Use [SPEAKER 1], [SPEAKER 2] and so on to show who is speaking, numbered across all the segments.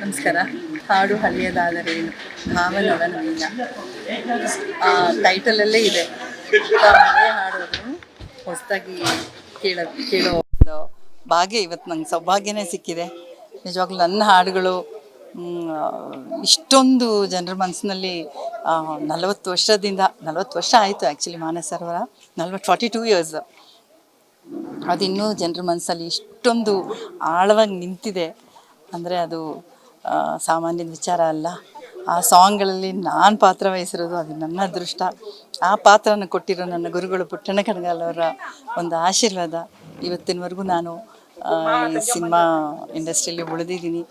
[SPEAKER 1] ನಮಸ್ಕಾರ. ಹಾಡು ಹಳ್ಳಿಯದಾದರೇನು ಭಾವನವ ನವೀನ ಆ ಟೈಟಲಲ್ಲೇ ಇದೆ. ಹಾಡೋದು ಹೊಸದಾಗಿ ಕೇಳ, ಕೇಳೋ ಒಂದು ಭಾಗ್ಯ ಇವತ್ತು ನಂಗೆ ಸೌಭಾಗ್ಯನೇ ಸಿಕ್ಕಿದೆ. ನಿಜವಾಗ್ಲೂ ನನ್ನ ಹಾಡುಗಳು ಇಷ್ಟೊಂದು ಜನರ ಮನಸ್ಸಿನಲ್ಲಿ ನಲವತ್ತು ವರ್ಷದಿಂದ, ನಲವತ್ತು ವರ್ಷ ಆಯಿತು ಆ್ಯಕ್ಚುಲಿ ಮಾನಸರೋವರ ನಲ್ವತ್ತು ಫಾರ್ಟಿ ಟೂ ಇಯರ್ಸ್ ಅದಿನ್ನೂ ಜನರ ಮನಸ್ಸಲ್ಲಿ ಇಷ್ಟೊಂದು ಆಳವಾಗಿ ನಿಂತಿದೆ. ಅಂದರೆ ಅದು ಸಾಮಾನ್ಯದ ವಿಚಾರ ಅಲ್ಲ. ಆ ಸಾಂಗ್ಗಳಲ್ಲಿ ನಾನು ಪಾತ್ರ ವಹಿಸಿರೋದು ಅದು ನನ್ನ ಅದೃಷ್ಟ. ಆ ಪಾತ್ರನ ಕೊಟ್ಟಿರೋ ನನ್ನ ಗುರುಗಳು ಪುಟ್ಟಣ ಕಣಗಾಲ್ ಅವರ ಒಂದು ಆಶೀರ್ವಾದ. ಇವತ್ತಿನವರೆಗೂ ನಾನು ಸಿನಿಮಾ ಇಂಡಸ್ಟ್ರಿಯಲ್ಲಿ ಉಳಿದಿದ್ದೀನಿ,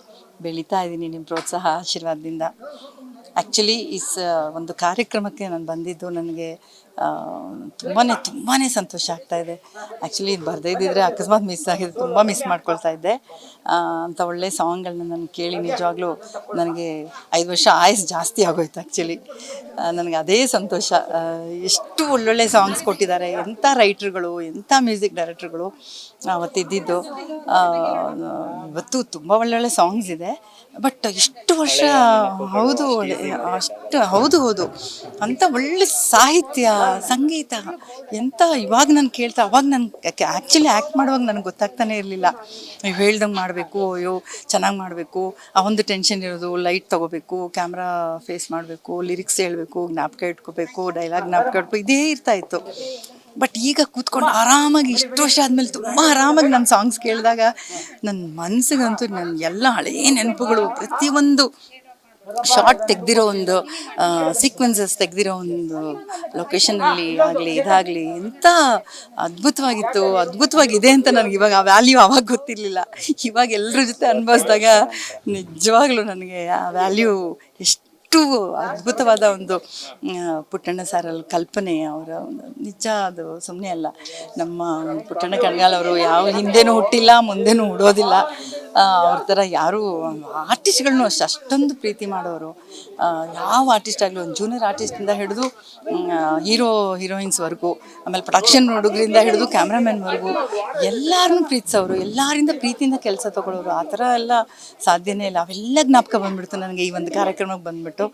[SPEAKER 1] ಬೆಳೀತಾ ಇದ್ದೀನಿ ನಿಮ್ಮ ಪ್ರೋತ್ಸಾಹ ಆಶೀರ್ವಾದದಿಂದ. ಆ್ಯಕ್ಚುಲಿ ಈ ಒಂದು ಕಾರ್ಯಕ್ರಮಕ್ಕೆ ನಾನು ಬಂದಿದ್ದು ನನಗೆ ತುಂಬಾ ತುಂಬಾ ಸಂತೋಷ ಆಗ್ತಾ ಇದೆ. ಆ್ಯಕ್ಚುಲಿ ಇದು ಬರದೇ ಇದ್ದಿದ್ರೆ ಅಕಸ್ಮಾತ್ ಮಿಸ್ ಆಗಿದೆ ತುಂಬ ಮಿಸ್ ಮಾಡ್ಕೊಳ್ತಾ ಇದ್ದೆ. ಅಂಥ ಒಳ್ಳೆ ಸಾಂಗ್ಗಳನ್ನ ನಾನು ಕೇಳಿ ನಿಜವಾಗ್ಲೂ ನನಗೆ ಐದು ವರ್ಷ ಆಯಸ್ ಜಾಸ್ತಿ ಆಗೋಯ್ತು ಆ್ಯಕ್ಚುಲಿ ನನಗೆ ಅದೇ ಸಂತೋಷ. ಎಷ್ಟು ಒಳ್ಳೊಳ್ಳೆ ಸಾಂಗ್ಸ್ ಕೊಟ್ಟಿದ್ದಾರೆ. ಎಂಥ ರೈಟ್ರ್ಗಳು ಎಂಥ ಮ್ಯೂಸಿಕ್ ಡೈರೆಕ್ಟ್ರುಗಳು ಅವತ್ತಿದ್ದಿದ್ದು. ಇದ್ದಿದ್ದು ಇವತ್ತು ತುಂಬ ಒಳ್ಳೊಳ್ಳೆ ಸಾಂಗ್ಸ್ ಇದೆ. ಬಟ್ ಇಷ್ಟು ವರ್ಷ, ಹೌದು, ಅಷ್ಟು, ಹೌದು ಹೌದು. ಅಂಥ ಒಳ್ಳೆ ಸಾಹಿತ್ಯ ಸಂಗೀತ. ಎಂತ ಇವಾಗ ನಾನು ಕೇಳ್ತಾ, ಅವಾಗ ನಾನು ಆ್ಯಕ್ಚುಲಿ ಆ್ಯಕ್ಟ್ ಮಾಡುವಾಗ ನನಗೆ ಗೊತ್ತಾಗ್ತಾನೆ ಇರಲಿಲ್ಲ. ನೀವು ಹೇಳ್ದಂಗೆ ಮಾಡಬೇಕು, ಅಯ್ಯೋ, ಚೆನ್ನಾಗಿ ಮಾಡಬೇಕು, ಆ ಒಂದು ಟೆನ್ಷನ್ ಇರೋದು ಲೈಟ್ ತೊಗೋಬೇಕು ಕ್ಯಾಮ್ರಾ ಫೇಸ್ ಮಾಡಬೇಕು ಲಿರಿಕ್ಸ್ ಹೇಳಬೇಕು, ಜ್ಞಾಪಕ ಇಟ್ಕೋಬೇಕು ಡೈಲಾಗ್ ಜ್ಞಾಪಕ ಇಟ್ಕೋ, ಇದೇ ಇರ್ತಾ ಇತ್ತು. ಬಟ್ ಈಗ ಕೂತ್ಕೊಂಡು ಆರಾಮಾಗಿ ಇಷ್ಟು ವರ್ಷ ಆದಮೇಲೆ ತುಂಬ ಆರಾಮಾಗಿ ನನ್ನ ಸಾಂಗ್ಸ್ ಕೇಳಿದಾಗ ನನ್ನ ಮನಸ್ಸಿಗಂತೂ ನನ್ನ ಎಲ್ಲ ಹಳೇ ನೆನಪುಗಳು ಪ್ರತಿಯೊಂದು ಶಾರ್ಟ್ ತೆಗೆದಿರೋ ಒಂದು ಸೀಕ್ವೆನ್ಸಸ್ ತೆಗೆದಿರೋ ಒಂದು ಲೊಕೇಶನಲ್ಲಿ ಆಗಲಿ, ಇದಾಗಲಿ ಎಂಥ ಅದ್ಭುತವಾಗಿತ್ತು, ಅದ್ಭುತವಾಗಿದೆ ಅಂತ ನನಗೆ ಇವಾಗ ಆ ವ್ಯಾಲ್ಯೂ ಅವಾಗ ಗೊತ್ತಿರಲಿಲ್ಲ. ಇವಾಗ ಎಲ್ಲರ ಜೊತೆ ಅನುಭವಿಸಿದಾಗ ನಿಜವಾಗ್ಲೂ ನನಗೆ ಆ ವ್ಯಾಲ್ಯೂ ಎಷ್ಟು ಅದ್ಭುತವಾದ ಒಂದು ಪುಟ್ಟಣ್ಣ ಸಾರಲ್ಲಿ ಕಲ್ಪನೆ, ಅವರ ನಿಜ ಅದು ಸುಮ್ಮನೆ ಅಲ್ಲ. ನಮ್ಮ ಪುಟ್ಟಣ್ಣ ಕಣ್ಗಾಲ್ ಅವರು ಯಾವ ಹಿಂದೆನೂ ಹುಟ್ಟಿಲ್ಲ, ಮುಂದೆನೂ ಹುಡೋದಿಲ್ಲ ಅವ್ರ ಥರ ಯಾರು ಆರ್ಟಿಸ್ಟ್ಗಳನ್ನೂ ಅಷ್ಟು, ಅಷ್ಟೊಂದು ಪ್ರೀತಿ ಮಾಡೋರು. ಯಾವ ಆರ್ಟಿಸ್ಟ್ ಆಗಲಿ, ಒಂದು ಜೂನಿಯರ್ ಆರ್ಟಿಸ್ಟಿಂದ ಹಿಡಿದು ಹೀರೋ ಹೀರೋಯಿನ್ಸ್ವರೆಗೂ ಆಮೇಲೆ ಪ್ರೊಡಕ್ಷನ್ ಹುಡುಗರಿಂದ ಹಿಡಿದು ಕ್ಯಾಮ್ರಾಮನ್ವರೆಗೂ ಎಲ್ಲರನ್ನೂ ಪ್ರೀತಿಸೋರು, ಎಲ್ಲರಿಂದ ಪ್ರೀತಿಯಿಂದ ಕೆಲಸ ತೊಗೊಳೋರು, ಆ ಥರ ಎಲ್ಲ ಸಾಧ್ಯನೇ ಇಲ್ಲ. ಅವೆಲ್ಲ ಜ್ಞಾಪಕ ಬಂದ್ಬಿಡ್ತು ನನಗೆ ಈ ಒಂದು ಕಾರ್ಯಕ್ರಮಕ್ಕೆ ಬಂದ್ಬಿಟ್ಟು.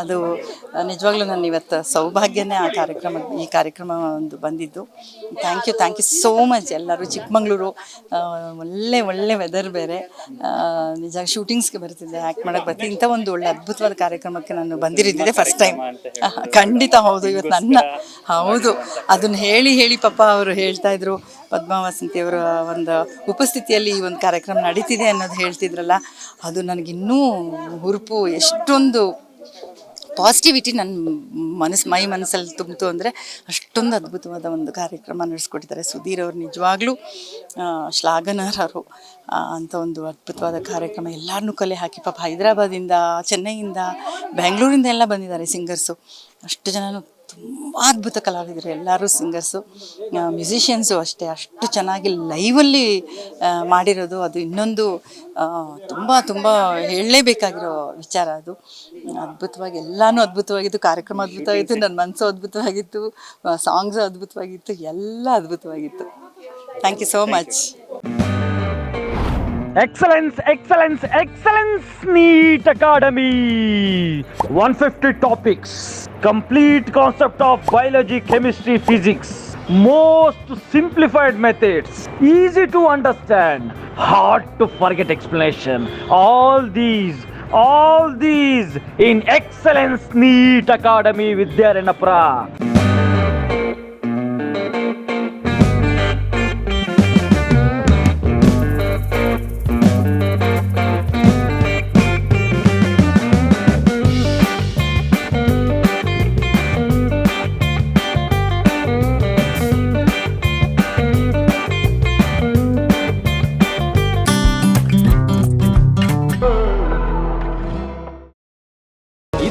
[SPEAKER 1] ಅದು ನಿಜವಾಗ್ಲೂ ನಾನು ಇವತ್ತು ಸೌಭಾಗ್ಯನೇ ಆ ಕಾರ್ಯಕ್ರಮ, ಈ ಕಾರ್ಯಕ್ರಮ ಒಂದು ಬಂದಿದ್ದು. Thank you thank you so much ಎಲ್ಲರೂ, ಚಿಕ್ಕಮಂಗ್ಳೂರು ಒಳ್ಳೆ ಒಳ್ಳೆ ವೆದರ್ ಬೇರೆ. ನಿಜ ಶೂಟಿಂಗ್ಸ್ಗೆ ಬರ್ತಿದ್ದೆ ಆ್ಯಕ್ಟ್ ಮಾಡೋಕ್ಕೆ ಬರ್ತೀನಿ ಇಂಥ ಒಂದು ಒಳ್ಳೆ ಅದ್ಭುತವಾದ ಕಾರ್ಯಕ್ರಮಕ್ಕೆ ನಾನು ಬಂದಿರಿದ್ದೆ ಫಸ್ಟ್ ಟೈಮ್ ಖಂಡಿತ ಹೌದು ಇವತ್ತು ನನ್ನ ಹೌದು. ಅದನ್ನು ಹೇಳಿ ಹೇಳಿ ಪಾಪ ಅವರು ಹೇಳ್ತಾ ಇದ್ರು ಪದ್ಮಾವಸಂತಿ ಅವರ ಒಂದು ಉಪಸ್ಥಿತಿಯಲ್ಲಿ ಈ ಒಂದು ಕಾರ್ಯಕ್ರಮ ನಡೀತಿದೆ ಅನ್ನೋದು ಹೇಳ್ತಿದ್ರಲ್ಲ ಅದು ನನಗಿನ್ನೂ ಹುರುಪು ಎಷ್ಟೊಂದು ಪಾಸಿಟಿವಿಟಿ ನನ್ನ ಮನಸ್ಸು ಮೈ ಮನಸ್ಸಲ್ಲಿ ತುಂಬಿತು ಅಂದರೆ ಅಷ್ಟೊಂದು ಅದ್ಭುತವಾದ ಒಂದು ಕಾರ್ಯಕ್ರಮ ನಡೆಸ್ಕೊಟ್ಟಿದ್ದಾರೆ. ಸುಧೀರ್ ಅವರು ನಿಜವಾಗ್ಲೂ ಶ್ಲಾಘನಾರರು ಶ್ಲಾಘನಾರ್ಹರು ಅಂಥ ಒಂದು ಅದ್ಭುತವಾದ ಕಾರ್ಯಕ್ರಮ ಎಲ್ಲರನ್ನೂ ಕಲೆ ಹಾಕಿ, ಪಾಪ ಹೈದರಾಬಾದಿಂದ ಚೆನ್ನೈಯಿಂದ, ಬೆಂಗಳೂರಿಂದ ಎಲ್ಲ ಬಂದಿದ್ದಾರೆ ಸಿಂಗರ್ಸು. ಅಷ್ಟು ಜನನು ತುಂಬ ಅದ್ಭುತ ಕಲಾವಿದರು ಎಲ್ಲರೂ ಸಿಂಗರ್ಸು ಮ್ಯೂಸಿಷಿಯನ್ಸು ಅಷ್ಟೇ. ಅಷ್ಟು ಚೆನ್ನಾಗಿ ಲೈವಲ್ಲಿ ಮಾಡಿರೋದು. ಅದು ಇನ್ನೊಂದು ತುಂಬ ತುಂಬ ಹೇಳಲೇಬೇಕಾಗಿರೋ ವಿಚಾರ ಅದು. ಅದ್ಭುತವಾಗಿ ಎಲ್ಲನೂ ಅದ್ಭುತವಾಗಿತ್ತು. ಕಾರ್ಯಕ್ರಮ ಅದ್ಭುತವಾಗಿತ್ತು ನನ್ನ ಮನಸ್ಸು ಅದ್ಭುತವಾಗಿತ್ತು ಸಾಂಗ್ಸು ಅದ್ಭುತವಾಗಿತ್ತು ಎಲ್ಲ ಅದ್ಭುತವಾಗಿತ್ತು. Thank you so much
[SPEAKER 2] Excellence, excellence, excellence, NEET Academy. 150 topics. Complete concept of biology, chemistry, physics. Most simplified methods. Easy to understand. Hard to forget explanation. All these, all these in Excellence NEET Academy with Dharana Pra.